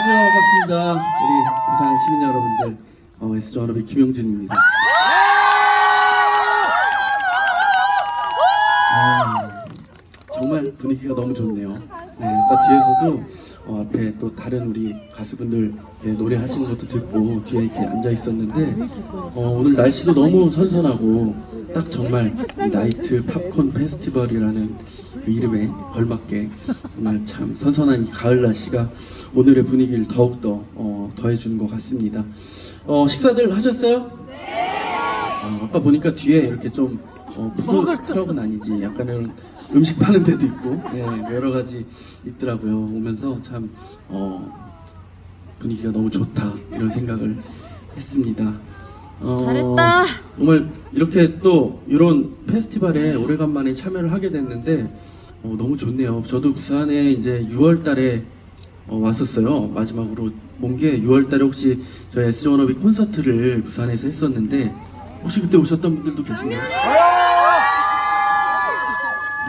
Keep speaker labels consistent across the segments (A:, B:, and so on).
A: 안녕하세요. 반갑습니다. 우리 부산 시민 여러분들, 어, S조 한업의 김용준입니다. 아, 정말 분위기가 너무 좋네요. 네, 아까 뒤에서도 어, 앞에 또 다른 우리 가수분들 노래하시는 것도 듣고 뒤에 이렇게 앉아 있었는데 어, 오늘 날씨도 너무 선선하고 딱 정말 이 나이트 팝콘 페스티벌이라는 그 이름에 걸맞게 정말 참 선선한 이 가을 날씨가 오늘의 분위기를 더욱더 어, 더해주는 것 같습니다. 어, 식사들 하셨어요? 아, 아까 보니까 뒤에 이렇게 좀 어, 푸드 트럭은 아니지. 약간은 음식 파는 데도 있고 네, 여러 가지 있더라고요. 오면서 참 어, 분위기가 너무 좋다. 이런 생각을 했습니다 어,
B: 잘했다.
A: 정말 이렇게 또 이런 페스티벌에 오래간만에 참여를 하게 됐는데 어, 너무 좋네요 저도 부산에 이제 6월달에 어, 왔었어요. 마지막으로 본게 6월달에 혹시 저희 S 원업이 콘서트를 부산에서 했었는데 혹시 그때 오셨던 분들도 계신가요?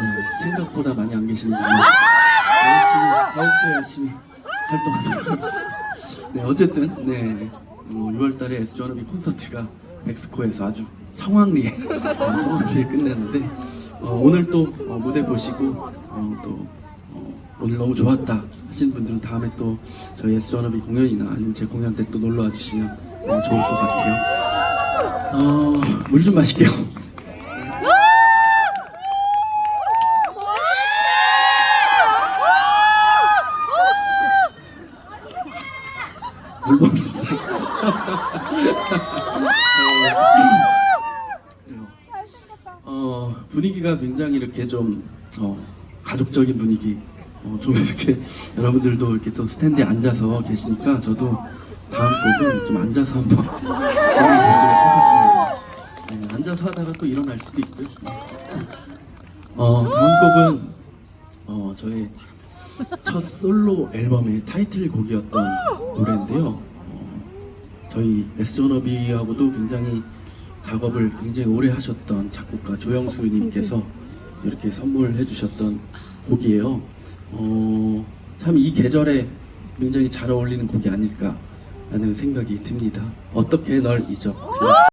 A: 네, 생각보다 많이 안 계시는군요. 열심히 더욱더 열심히 활동하도록 하겠습니다. 네, 어쨌든 네 어, 6월달에 S 원업이 콘서트가 엑스코에서 아주 성황리에 어, 성황리에 끝냈는데 어, 오늘 또 어, 무대 보시고 어, 또 어, 오늘 너무 좋았다 하시는 분들은 다음에 또 저희 S 원업이 공연이나 아니면 제 공연 때 또 놀러 와 주시면 어, 좋을 것 같아요. 어, 물 좀 마실게요. 물 먹습니다. 어, 분위기가 굉장히 이렇게 좀 어, 가족적인 분위기. 어, 좀 이렇게 여러분들도 이렇게 또 스탠드에 앉아서 계시니까 저도 다음 곡은 좀 앉아서 한번 진행해보도록 하겠습니다. 네, 앉아서 하다가 또 일어날 수도 있고요. 어, 다음 곡은 어, 저의 첫 솔로 앨범의 타이틀곡이었던 노래인데요. 어, 저희 에스존어비하고도 굉장히 작업을 굉장히 오래 하셨던 작곡가 조영수님께서 이렇게 선물해 주셨던 곡이에요. 어, 참 이 계절에 굉장히 잘 어울리는 곡이 아닐까라는 생각이 듭니다. 어떻게 널 잊어?